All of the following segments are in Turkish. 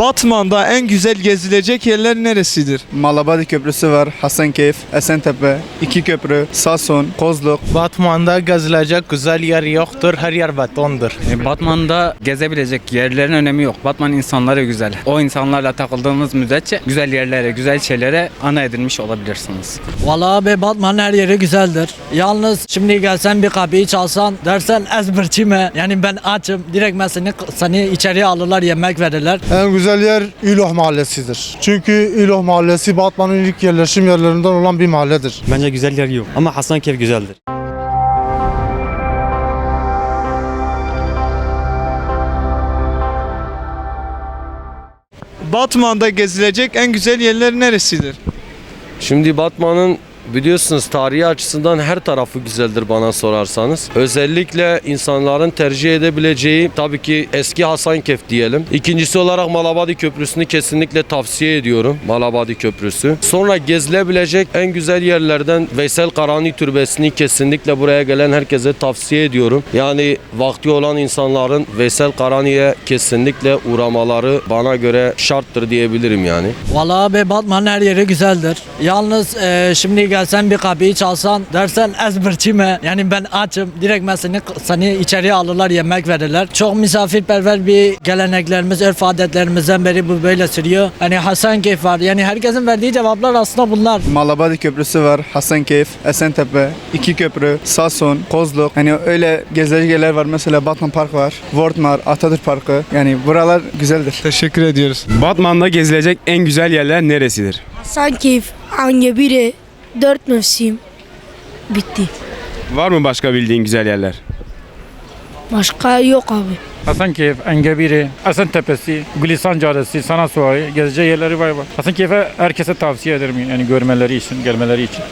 Batman'da en güzel gezilecek yerler neresidir? Malabadi Köprüsü var, Hasankeyf, Esentepe, İki Köprü, Sason, Kozluk. Batman'da gezilecek güzel yer yoktur. Her yer betondur. E, Batman'da gezebilecek yerlerin önemi yok. Batman insanları güzel. O insanlarla takıldığınız müddetçe güzel yerlere, güzel şeylere ana edilmiş olabilirsiniz. Vallahi abi Batman'ın her yeri güzeldir. Yalnız şimdi gelsen bir kapıyı çalsan dersen ezberçi mi? Yani ben açım. Direkt ben seni, seni içeriye alırlar yemek verirler. En güzel yer İloh Mahallesi'dir. Çünkü İloh Mahallesi Batman'ın ilk yerleşim yerlerinden olan bir mahalledir. Bence güzel yer yok ama Hasankeyf güzeldir. Batman'da gezilecek en güzel yerler neresidir? Şimdi Batman'ın biliyorsunuz tarihi açısından her tarafı güzeldir bana sorarsanız. Özellikle insanların tercih edebileceği tabii ki eski Hasankeyf diyelim. İkincisi olarak Malabadi Köprüsü'nü kesinlikle tavsiye ediyorum. Malabadi Köprüsü. Sonra gezilebilecek en güzel yerlerden Veysel Karani Türbesi'ni kesinlikle buraya gelen herkese tavsiye ediyorum. Yani vakti olan insanların Veysel Karani'ye kesinlikle uğramaları bana göre şarttır diyebilirim yani. Vallahi abi Batman'ın her yeri güzeldir. Yalnız e, şimdi gelsen bir kapıyı çalsan dersen ezberçi mi? Yani ben açım. Direkt ben seni, seni içeriye alırlar yemek verirler. Çok misafirperver bir geleneklerimiz, örf adetlerimizden beri bu böyle sürüyor. Hani Hasankeyf var. Yani herkesin verdiği cevaplar aslında bunlar. Malabadi Köprüsü var, Hasankeyf, Esentepe, İki Köprü, Sason, Kozluk. Hani öyle gezilecek yerler var. Mesela Batman Park var, Wortmar, Atatürk Parkı. Yani buralar güzeldir. Teşekkür ediyoruz. Batman'da gezilecek en güzel yerler neresidir? Hasankeyf, Angebire, dört mevsim. Bitti. Var mı başka bildiğin güzel yerler? Başka yok abi. Hasankeyf, Engebiri, Esentepe'si, Gülistan Caddesi, Sanat Sokağı gezeceği yerleri var. var. Hasankeyf'e herkese tavsiye ederim yani görmeleri için, gelmeleri için.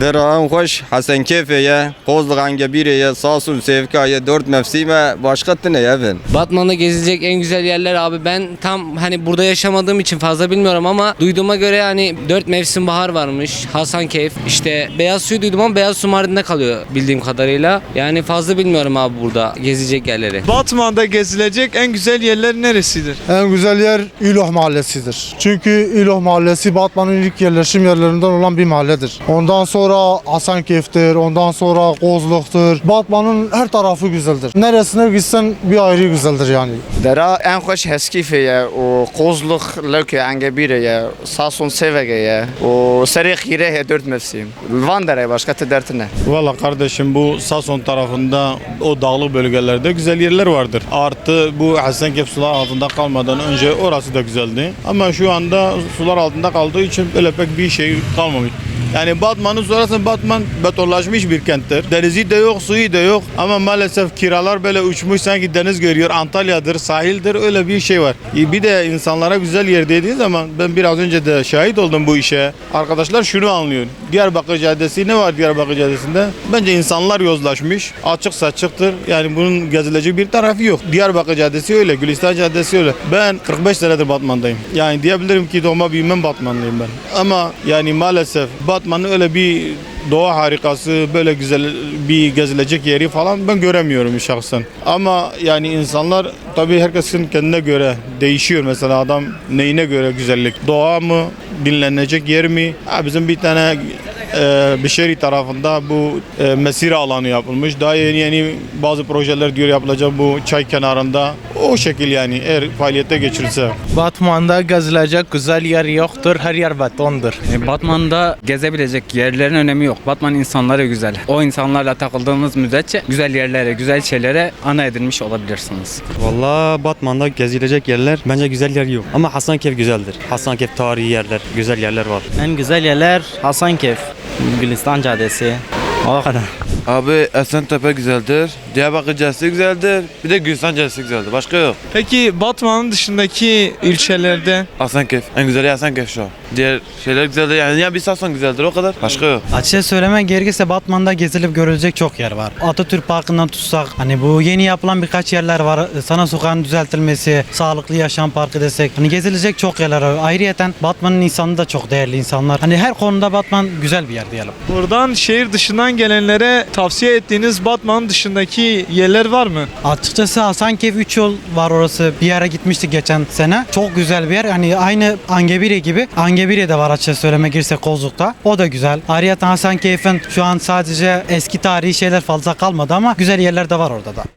Derağın hoş, Hasankeyf'e, Kozluğan Gebire'ye, Sasun Sevka'ya, dört mevsime, başka ne evin? Batman'da gezilecek en güzel yerler abi ben tam hani burada yaşamadığım için fazla bilmiyorum ama duyduğuma göre hani dört mevsim bahar varmış. Hasankeyf işte Beyaz Suyu duydum ama Beyaz Su Mardin'de kalıyor bildiğim kadarıyla. Yani fazla bilmiyorum abi burada gezilecek yerleri. Batman'da gezilecek en güzel yerler neresidir? En güzel yer İloh Mahallesi'dir. Çünkü İloh Mahallesi Batman'ın ilk yerleşim yerlerinden olan bir mahalledir. Ondan sonra Hasankeyf'tir, ondan sonra Kozluk'tur. Batman'ın her tarafı güzeldir. Neresine gitsen bir ayrı güzeldir yani. Dera en hoş Heskife'ye, o Kozluk Löke Engebire'ye, Sasun Sevege'ye, o Serih dört mevsim. Van Dere'ye başka dertine. Valla kardeşim bu Sason tarafında o dağlık bölgelerde güzel yerler vardır. Artı bu Hasankeyf sular altında kalmadan önce orası da güzeldi. Ama şu anda sular altında kaldığı için öyle pek bir şey kalmamış. Yani Batman'ı sorarsan Batman betonlaşmış bir kenttir. Denizi de yok, suyu da yok. Ama maalesef kiralar böyle uçmuş sanki deniz görüyor. Antalya'dır, sahildir öyle bir şey var. E, Bir de insanlara güzel yer dediğin zaman ben biraz önce de şahit oldum bu işe. Arkadaşlar şunu anlıyor. Diyarbakır Caddesi ne var Diyarbakır Caddesi'nde? Bence insanlar yozlaşmış. Açık saçıktır. Yani bunun gezilecek bir tarafı yok. Diyarbakır Caddesi öyle, Gülistan Caddesi öyle. Ben 45 senedir Batman'dayım. Yani diyebilirim ki doğma büyümem Batmanlıyım ben. Ama yani maalesef Batman'ın öyle bir doğa harikası, böyle güzel bir gezilecek yeri falan ben göremiyorum şahsen. Ama yani insanlar tabii herkesin kendine göre değişiyor. Mesela adam neyine göre güzellik? Doğa mı? Dinlenecek yer mi? Ha, bizim bir tane e, Bişeri tarafında bu e, mesire alanı yapılmış. Daha yeni yeni bazı projeler diyor yapılacak bu çay kenarında. O şekil yani eğer faaliyete geçirilse. Batman'da gezilecek güzel yer yoktur. Her yer betondur. E, Batman'da gezebilecek yerlerin önemi yok. Batman insanları güzel. O insanlarla takıldığınız müddetçe güzel yerlere, güzel şeylere ana edilmiş olabilirsiniz. Valla Batman'da gezilecek yerler bence güzel yer yok. Ama Hasankeyf güzeldir. Hasankeyf tarihi yerler, güzel yerler var. En güzel yerler Hasankeyf, Gülistan Caddesi. O kadar. Abi Esentepe güzeldir. Diyarbakır Caddesi güzeldir. Bir de Gülistan Caddesi güzeldir. Başka yok. Peki Batman'ın dışındaki ilçelerde Hasankeyf. En güzeli Hasankeyf şu an. Diğer şeyler güzeldir. Yani ya bir Sason güzeldir o kadar. Başka yok. Açıkça söylemek gerekirse Batman'da gezilip görülecek çok yer var. Atatürk Parkı'ndan tutsak hani bu yeni yapılan birkaç yerler var. Sana sokağın düzeltilmesi, sağlıklı yaşam parkı desek. Hani gezilecek çok yerler var. Ayrıyeten Batman'ın insanı da çok değerli insanlar. Hani her konuda Batman güzel bir yer diyelim. buradan şehir dışından gelenlere tavsiye ettiğiniz Batman dışındaki yerler var mı? Açıkçası Hasankeyf 3 yol var orası. Bir yere gitmiştik geçen sene. Çok güzel bir yer. Yani aynı Angebire gibi. Angebire de var açıkçası söylemek gerekirse Kozluk'ta. O da güzel. Ayrıca Hasankeyf'in şu an sadece eski tarihi şeyler fazla kalmadı ama güzel yerler de var orada da.